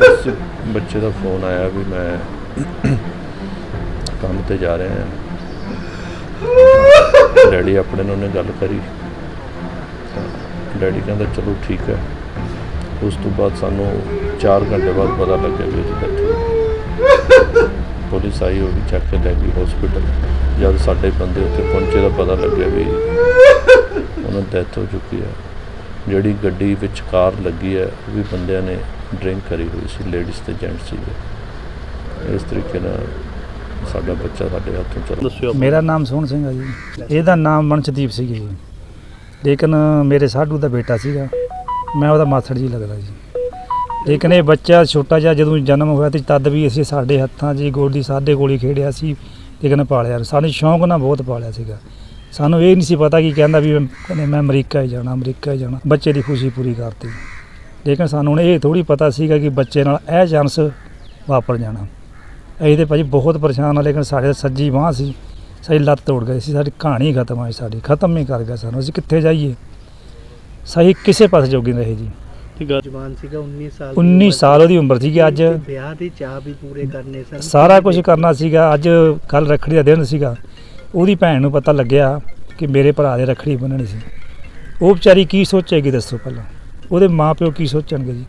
ਬਸ ਬੱਚੇ ਦਾ ਫੋਨ ਆਇਆ ਵੀ ਮੈਂ ਕੰਮ ਤੇ ਜਾ ਰਿਹਾ ਹਾਂ। ਡੈਡੀ ਆਪਣੇ ਨਾਲ ਉਹਨੇ ਗੱਲ ਕਰੀ। ਡੈਡੀ ਕਹਿੰਦਾ, ਚਲੋ ਠੀਕ ਹੈ। ਉਸ ਤੋਂ ਬਾਅਦ ਸਾਨੂੰ 4 ਘੰਟੇ ਬਾਅਦ ਪਤਾ ਲੱਗਿਆ ਵੀ ਉਹਦੀ death ਪੁਲਿਸ ਆਈ, ਉਹ ਵੀ ਚੱਕ ਕੇ ਲੈ ਗਈ ਹਸਪੀਟਲ ਜਦ ਸਾਡੇ ਬੰਦੇ ਉੱਥੇ ਪਹੁੰਚੇ ਤਾਂ ਪਤਾ ਲੱਗਿਆ ਵੀ ਉਹਨਾਂ ਦੀ ਡੈਥ ਹੋ ਚੁੱਕੀ ਹੈ। ਜਿਹੜੀ ਗੱਡੀ ਵਿੱਚ ਕਾਰ ਲੱਗੀ ਹੈ, ਉਹ ਵੀ ਬੰਦਿਆਂ ਨੇ ਡਰਿੰਕ ਕਰੀ ਹੋਈ ਸੀ ਲੇਡੀਜ਼ ਤੇ ਜੈਂਟਸ ਸੀਗੇ। ਇਸ ਤਰੀਕੇ ਨਾਲ ਸਾਡਾ ਬੱਚਾ ਸਾਡੇ ਹੱਥੋਂ ਚਲਾ ਦੱਸਿਓ ਮੇਰਾ ਨਾਮ ਸੋਹਣ ਸਿੰਘ ਹੈ ਜੀ। ਇਹਦਾ ਨਾਮ ਮਨਚਦੀਪ ਸੀ ਜੀ। ਲੇਕਿਨ ਮੇਰੇ ਸਾਡੂ ਦਾ ਬੇਟਾ ਸੀਗਾ। ਮੈਂ ਉਹਦਾ ਮਾਸੜ ਜੀ ਲੱਗਦਾ ਜੀ। ਲੇਕਿਨ ਇਹ ਬੱਚਾ ਛੋਟਾ ਜਿਹਾ ਜਦੋਂ ਜਨਮ ਹੋਇਆ ਤੇ ਤਦ ਵੀ ਅਸੀਂ ਸਾਡੇ ਹੱਥਾਂ 'ਚ ਹੀ ਗੋਡੀ ਸਾਡੇ ਕੋਲ ਹੀ ਖੇਡਿਆ ਸੀ ਲੇਕਿਨ ਪਾਲਿਆ ਸਾਨੂੰ ਸ਼ੌਂਕ ਨਾਲ ਬਹੁਤ ਪਾਲਿਆ ਸੀਗਾ। ਸਾਨੂੰ ਇਹ ਨਹੀਂ ਸੀ ਪਤਾ ਕਿ ਕਹਿੰਦਾ ਵੀ ਮੈਂ ਅਮਰੀਕਾ ਹੀ ਜਾਣਾ ਅਮਰੀਕਾ ਹੀ ਜਾਣਾ। ਬੱਚੇ ਦੀ ਖੁਸ਼ੀ ਪੂਰੀ ਕਰਤੀ। ਲੇਕਿਨ ਸਾਨੂੰ ਹੁਣ ਇਹ ਥੋੜੀ ਪਤਾ ਸੀਗਾ ਕਿ ਬੱਚੇ ਨਾਲ ਇਹ ਚਾਂਸ ਵਾਪਰ ਜਾਣਾ। ਅਸੀਂ ਤੇ ਭਾਜੀ ਬਹੁਤ ਪਰੇਸ਼ਾਨ ਆ ਲੇਕਿਨ ਸਾਡੇ ਸੱਜੀ ਬਾਂਹ ਸੀ। ਸਾਡੀ ਲੱਤ ਤੋੜ ਗਈ ਸੀ ਸਾਡੀ ਕਹਾਣੀ ਖਤਮ ਆਈ ਸਾਡੀ ਖਤਮ ਹੀ ਕਰ ਗਿਆ ਸਾਨੂੰ। ਅਸੀਂ ਕਿੱਥੇ ਜਾਈਏ? ਸਹੀ ਕਿਸੇ ਪਾਸੇ ਜੋਗੀ ਰਹੇ ਜੀ। ਜਵਾਨ ਸੀਗਾ 19 ਸਾਲ ਦੀ 19 ਉਮਰ ਸਾਲ ਉਹਦੀ ਉਮਰ ਸੀਗੀ ਅੱਜ ਵਿਆਹ ਦੇ ਚਾਹ ਵੀ ਪੂਰੇ ਕਰਨੇ ਸਨ। ਸਾਰਾ ਕੁਝ ਕਰਨਾ ਸੀਗਾ। ਅੱਜ ਕੱਲ ਰੱਖੜੀ ਦਾ ਦਿਨ ਸੀਗਾ। ਉਹਦੀ ਭੈਣ ਨੂੰ ਪਤਾ ਲੱਗਿਆ ਕਿ ਮੇਰੇ ਭਰਾ ਦੇ ਰੱਖੜੀ ਬੰਨਣੀ ਸੀ। ਉਹ ਵਿਚਾਰੀ ਕੀ ਸੋਚੇਗੀ ਦੱਸੋ ਪਹਿਲਾਂ? ਉਹਦੇ ਮਾਪਿਓ ਕੀ ਸੋਚਣਗੇ ਜੀ?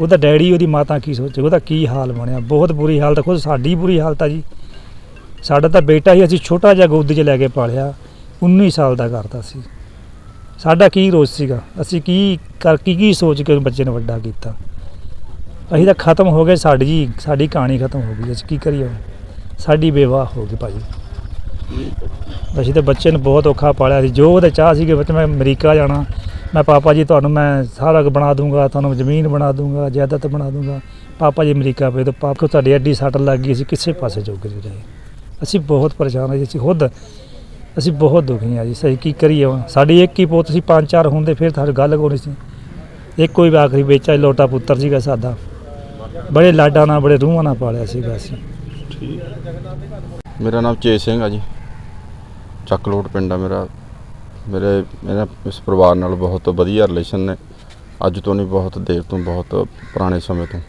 ਉਹਦਾ ਡੈਡੀ, ਉਹਦੀ ਮਾਤਾ ਕੀ ਸੋਚੇ ਉਹਦਾ ਕੀ ਹਾਲ ਬਣਿਆ? ਬਹੁਤ ਬੁਰੀ ਹਾਲਤ ਖੁਦ ਸਾਡੀ ਬੁਰੀ ਹਾਲਤ ਆ ਜੀ। ਸਾਡਾ ਤਾਂ ਬੇਟਾ ਹੀ ਅਸੀਂ ਛੋਟਾ ਜਿਹਾ ਗੋਦ 'ਚ ਲੈ ਕੇ ਪਾਲਿਆ। 19 ਸਾਲ ਦਾ ਕਰਤਾ ਸੀ। ਸਾਡਾ ਕੀ ਰੋਸ ਸੀਗਾ? ਅਸੀਂ ਕੀ ਕਰ, ਕੀ ਕੀ ਸੋਚ ਕੇ ਬੱਚੇ ਨੂੰ ਵੱਡਾ ਕੀਤਾ? ਅਸੀਂ ਤਾਂ ਖਤਮ ਹੋ ਗਏ। ਸਾਡੀ ਜੀ, ਸਾਡੀ ਕਹਾਣੀ ਖਤਮ ਹੋ ਗਈ। ਅਸੀਂ ਕੀ ਕਰੀਏ ਸਾਡੀ ਬੇਵਾਹ ਹੋ ਗਈ ਭਾਜੀ। ਅਸੀਂ ਤਾਂ ਬੱਚੇ ਨੂੰ ਬਹੁਤ ਔਖਾ ਪਾਲਿਆ ਸੀ। ਜੋ ਉਹਦੇ ਚਾਹ ਸੀਗੇ ਬੱਚੇ ਮੈਂ ਅਮਰੀਕਾ ਜਾਣਾ। ਮੈਂ ਪਾਪਾ ਜੀ ਤੁਹਾਨੂੰ ਮੈਂ ਸਾਰਾ ਕੁਝ ਬਣਾ ਦੂੰਗਾ ਤੁਹਾਨੂੰ ਜ਼ਮੀਨ ਬਣਾ ਦੂੰਗਾ ਜਾਇਦਾਦ ਬਣਾ ਦੂੰਗਾ। ਪਾਪਾ ਜੀ ਅਮਰੀਕਾ ਪਏ ਤਾਂ ਪਾਪਾ ਤੁਹਾਡੀ ਐਡੀ ਸੱਟ ਲੱਗ ਗਈ ਅਸੀਂ ਕਿਸੇ ਪਾਸੇ ਜੋਗੇ ਨਹੀਂ ਰਹੇ। ਅਸੀਂ ਬਹੁਤ ਪਰੇਸ਼ਾਨ ਹਾਂ ਜੀ ਅਸੀਂ ਖੁਦ ਅਸੀਂ ਬਹੁਤ ਦੁਖੀ ਹਾਂ ਜੀ ਸਹੀ ਕੀ ਕਰੀਏ ਹੁਣ? ਸਾਡੀ ਇੱਕ ਹੀ ਪੁੱਤ ਸੀ ਪੰਜ ਚਾਰ ਹੁੰਦੇ ਫਿਰ ਤਾਂ ਗੱਲ ਕੋਣੀ ਸੀ। ਇੱਕ ਕੋਈ ਵੀ ਆਖਰੀ ਵੇਚਾ ਲੋਟਾ ਪੁੱਤਰ ਸੀਗਾ ਸਾਡਾ। ਬੜੇ ਲਾਡਾਂ ਨਾਲ ਬੜੇ ਰੂਹਾਂ ਨਾਲ ਪਾਲਿਆ ਸੀਗਾ ਅਸੀਂ। ਮੇਰਾ ਨਾਮ ਚੇਤ ਸਿੰਘ ਆ ਜੀ। ਚੱਕਲੋਟ ਪਿੰਡ ਆ ਮੇਰਾ। ਮੇਰੇ, ਮੇਰਾ ਇਸ ਪਰਿਵਾਰ ਨਾਲ ਬਹੁਤ ਵਧੀਆ ਰਿਲੇਸ਼ਨ ਨੇ। ਅੱਜ ਤੋਂ ਨਹੀਂ, ਬਹੁਤ ਦੇਰ ਤੋਂ, ਬਹੁਤ ਪੁਰਾਣੇ ਸਮੇਂ ਤੋਂ।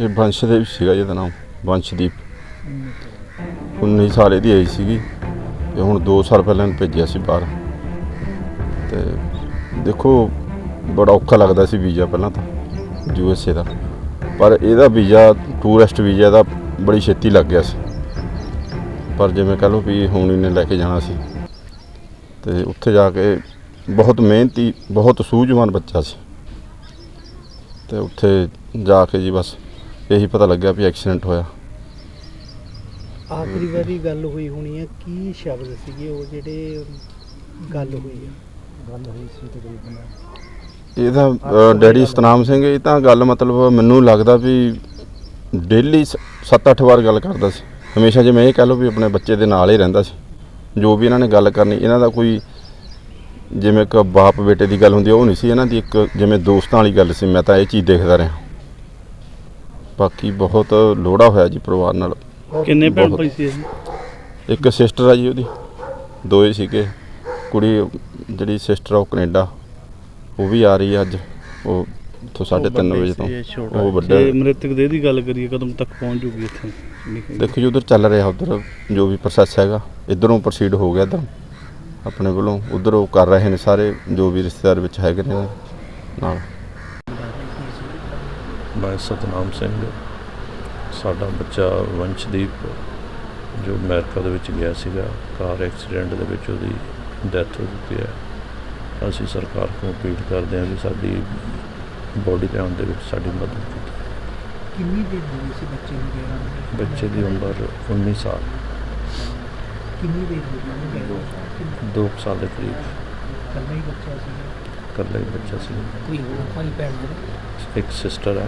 ਇਹ ਵੰਸ਼ਦੇਵ ਸੀਗਾ ਜਿਹਦਾ ਨਾਮ ਵੰਸ਼ਦੀਪ 19 ਸਾਲ ਇਹਦੀ ਏਜ ਸੀਗੀ ਤੇ ਹੁਣ 2 ਸਾਲ ਪਹਿਲਾਂ ਇਹਨੂੰ ਭੇਜਿਆ ਸੀ ਬਾਹਰ। ਤੇ ਦੇਖੋ, ਬੜਾ ਔਖਾ ਲੱਗਦਾ ਸੀ ਵੀਜ਼ਾ ਪਹਿਲਾਂ ਤਾਂ, ਯੂ ਐਸ ਏ ਦਾ। ਪਰ ਇਹਦਾ ਵੀਜ਼ਾ ਟੂਰਿਸਟ ਵੀਜ਼ਾ ਦਾ ਬੜੀ ਛੇਤੀ ਲੱਗ ਗਿਆ ਸੀ। ਪਰ ਜਿਵੇਂ ਕਹ ਲਓ ਵੀ ਹੁਣ ਇਹਨੇ ਲੈ ਕੇ ਜਾਣਾ ਸੀ। ਤੇ ਉੱਥੇ ਜਾ ਕੇ ਬਹੁਤ ਮਿਹਨਤੀ ਬਹੁਤ ਸੂਝਵਾਨ ਬੱਚਾ ਸੀ। ਤੇ ਉੱਥੇ ਜਾ ਕੇ ਜੀ ਬਸ ਇਹੀ ਪਤਾ ਲੱਗਿਆ ਵੀ ਐਕਸੀਡੈਂਟ ਹੋਇਆ। ਆਖਰੀ ਵਾਰੀ ਗੱਲ ਹੋਈ ਹੋਣੀ ਹੈ ਕੀ ਸ਼ਬਦ ਸੀਗੇ ਉਹ ਜਿਹੜੇ ਗੱਲ ਹੋਈ ਹੈ ਗੱਲ ਹੋਈ ਸੀ ਤਕਰੀਬਨ। ਇਹਦਾ ਅ, ਡੈਡੀ ਸਤਨਾਮ ਸਿੰਘ ਇਹ ਤਾਂ ਗੱਲ ਮਤਲਬ ਮੈਨੂੰ ਲੱਗਦਾ ਵੀ ਡੇਲੀ 7-8 ਵਾਰ ਗੱਲ ਕਰਦਾ ਸੀ। ਹਮੇਸ਼ਾ ਜਿਵੇਂ ਇਹ ਕਹਿ ਲਓ ਵੀ ਆਪਣੇ ਬੱਚੇ ਦੇ ਨਾਲ ਹੀ ਰਹਿੰਦਾ ਸੀ। ਜੋ ਵੀ ਇਹਨਾਂ ਨੇ ਗੱਲ ਕਰਨੀ ਇਹਨਾਂ ਦਾ ਕੋਈ ਜਿਵੇਂ ਇੱਕ ਬਾਪ ਬੇਟੇ ਦੀ ਗੱਲ ਹੁੰਦੀ ਉਹ ਨਹੀਂ ਸੀ ਇਹਨਾਂ ਦੀ ਇੱਕ ਜਿਵੇਂ ਦੋਸਤਾਂ ਵਾਲੀ ਗੱਲ ਸੀ ਮੈਂ ਤਾਂ ਇਹ ਚੀਜ਼ ਦੇਖਦਾ ਰਿਹਾ। ਬਾਕੀ ਬਹੁਤ ਲੋੜਾ ਹੋਇਆ ਜੀ ਪਰਿਵਾਰ ਨਾਲ। ਕਿੰਨੇ ਭੈਣ। ਭਾਈ ਸੀ ਇਹ? ਇੱਕ ਸਿਸਟਰ ਆ ਜੀ ਉਹਦੀ ਦੋਏ ਸੀਗੇ। ਕੁੜੀ ਜਿਹੜੀ ਸਿਸਟਰ ਆ ਉਹ ਕੈਨੇਡਾ ਉਹ ਵੀ ਆ ਰਹੀ ਅੱਜ ਉਹ ਤੋਂ 3:30 ਵਜੇ ਤੋਂ। ਉਹ ਵੱਡਾ ਜੇ ਮ੍ਰਿਤਕ ਦੇ ਦੀ ਗੱਲ ਕਰੀਏ ਕਦੋਂ ਤੱਕ ਪਹੁੰਚ ਜੂਗੀ ਇੱਥੇ? ਦੇਖੋ ਜੀ ਉਧਰ ਚੱਲ ਰਿਹਾ ਉਧਰ ਜੋ ਵੀ ਪ੍ਰੋਸੈਸ ਹੈਗਾ। ਇਧਰੋਂ ਪ੍ਰੋਸੀਡ ਹੋ ਗਿਆ ਇੱਧਰ। ਆਪਣੇ ਵੱਲੋਂ ਉਧਰ ਉਹ ਕਰ ਰਹੇ ਨੇ ਸਾਰੇ ਜੋ ਵੀ ਰਿਸ਼ਤੇਦਾਰ ਵਿੱਚ ਹੈਗੇ ਨੇ ਨਾਲ। ਮੈਂ ਸਤਨਾਮ ਸਿੰਘ। ਸਾਡਾ ਬੱਚਾ ਵੰਸ਼ਦੀਪ ਜੋ ਅਮਰੀਕਾ ਦੇ ਵਿੱਚ ਗਿਆ ਸੀਗਾ ਕਾਰ ਐਕਸੀਡੈਂਟ ਦੇ ਵਿੱਚ ਉਹਦੀ ਡੈਥ ਹੋ ਚੁੱਕੀ ਹੈ। ਅਸੀਂ ਸਰਕਾਰ ਨੂੰ ਅਪੀਲ ਕਰਦੇ ਹਾਂ ਕਿ ਸਾਡੀ ਬੋਡੀ ਲਿਆਉਣ ਦੇ ਵਿੱਚ ਸਾਡੀ ਮਦਦ ਕੀਤੀ। ਕਿੰਨੀ ਦੇਰ ਹੋਈ ਸੀ ਬੱਚੇ ਨੂੰ ਗਿਆ ਨੂੰ? ਬੱਚੇ ਦੀ ਉਮਰ 19 ਸਾਲ। ਕਿੰਨੀ ਦੇਰ ਹੋਈ ਉਹਨੂੰ ਗਏ ਨੂੰ? 2 ਸਾਲ ਦੇ ਕਰੀਬ। ਇਕੱਲਾ ਹੀ ਬੱਚਾ ਸੀ? ਇਕੱਲਾ ਹੀ ਬੱਚਾ ਸੀ। ਕੋਈ ਹੋਰ ਭਾਈ ਭੈਣ ਨੇ ਇੱਕ ਸਿਸਟਰ ਹੈ।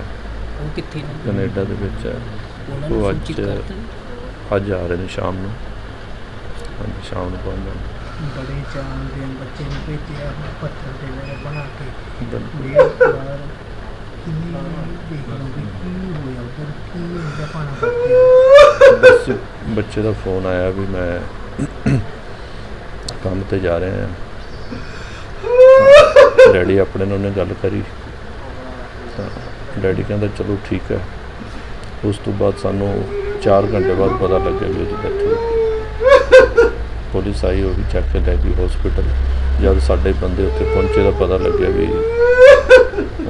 ਉਹ ਕਿੱਥੇ ਨੇ? ਕੈਨੇਡਾ ਦੇ ਵਿੱਚ ਹੈ। ਉਹਨਾਂ ਉਹ ਅੱਜ ਸੂਚਿਤ ਕਰਤਾ? ਅੱਜ ਆ ਰਹੇ ਨੇ ਸ਼ਾਮ ਨੂੰ। ਹਾਂਜੀ ਸ਼ਾਮ ਨੂੰ ਪਹੁੰਚ ਜਾਣਗੇ ਬੜੇ ਚਾਅ ਦੇ ਬੱਚੇ ਨੂੰ ਭੇਜਿਆ ਪੱਥਰ ਦੇ ਮੇਰੇ ਬਣਾ ਕੇ। ਵਾਰ ਕਿੰਨੀ ਦੇਖ ਲਓ ਵੀ ਕੀ ਹੋਇਆ ਉਧਰ ਕੀ ਉਹਦਾ ਪਾਣਾ ਕਰਕੇ ਬੱਚੇ ਦਾ ਫੋਨ ਆਇਆ ਵੀ ਮੈਂ ਕੰਮ ਤੇ ਜਾ ਰਿਹਾ ਹਾਂ। ਡੈਡੀ ਆਪਣੇ ਨਾਲ ਉਹਨੇ ਗੱਲ ਕਰੀ। ਤਾਂ ਡੈਡੀ ਕਹਿੰਦਾ, ਚਲੋ ਠੀਕ ਹੈ। ਉਸ ਤੋਂ ਬਾਅਦ ਸਾਨੂੰ 4 ਘੰਟੇ ਬਾਅਦ ਪਤਾ ਲੱਗਿਆ ਵੀ ਉਹਦੀ ਡੈਥ ਹੋ ਗਈ ਪੁਲਿਸ ਆਈ, ਉਹ ਵੀ ਚੱਕ ਕੇ ਲੈ ਗਈ ਹਸਪੀਟਲ ਜਦ ਸਾਡੇ ਬੰਦੇ ਉੱਥੇ ਪਹੁੰਚੇ ਤਾਂ ਪਤਾ ਲੱਗਿਆ ਵੀ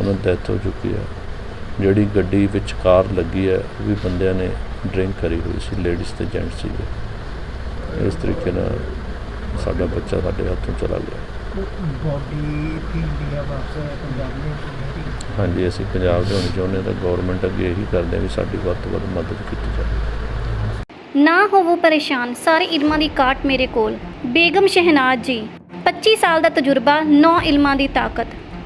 ਉਹਨਾਂ ਦੀ ਡੈਥ ਹੋ ਚੁੱਕੀ ਹੈ। ਜਿਹੜੀ ਗੱਡੀ ਵਿੱਚ ਕਾਰ ਲੱਗੀ ਹੈ ਉਹ ਵੀ ਬੰਦਿਆਂ ਨੇ ਡਰਿੰਕ ਕਰੀ ਹੋਈ ਸੀ ਲੇਡੀਜ਼ ਤੇ ਜੈਂਟਸ ਸੀਗੇ। ਇਸ ਤਰੀਕੇ ਨਾਲ ਸਾਡਾ ਬੱਚਾ ਸਾਡੇ ਹੱਥੋਂ ਚਲਾ ਗਿਆ। ਬੋਡੀ ਫੀ ਇੰਡੀਆ ਵਾਪਸ ਪੰਜਾਬ ਨੇ ਹਾਂਜੀ ਅਸੀਂ ਪੰਜਾਬ ਦੇ ਹੋਣੇ ਚਾਹੁੰਦੇ ਤਾਂ ਗਵਰਨਮੈਂਟ ਅੱਗੇ ਇਹੀ ਕਰਦੇ ਵੀ ਸਾਡੀ ਵੱਧ ਤੋਂ ਵੱਧ ਮਦਦ ਕੀਤੀ ਜਾਵੇ। ਨਾ ਹੋਵੋ ਪਰੇਸ਼ਾਨ ਸਾਰੇ ਇਲਮਾਂ ਦੀ ਕਾਟ ਮੇਰੇ ਕੋਲ। ਬੇਗਮ ਸ਼ਹਿਨਾਜ਼ ਜੀ 25 ਸਾਲ ਦਾ ਤਜਰਬਾ 9 ਇਲਮਾਂ ਦੀ ਤਾਕਤ।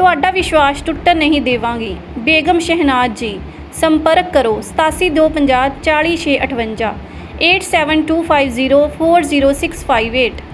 ਤੁਹਾਡਾ ਵਿਸ਼ਵਾਸ ਟੁੱਟਣ ਨਹੀਂ ਦੇਵਾਂਗੀ। ਬੇਗਮ ਸ਼ਹਿਨਾਜ਼ ਜੀ ਸੰਪਰਕ ਕਰੋ 8725 40658 8725040658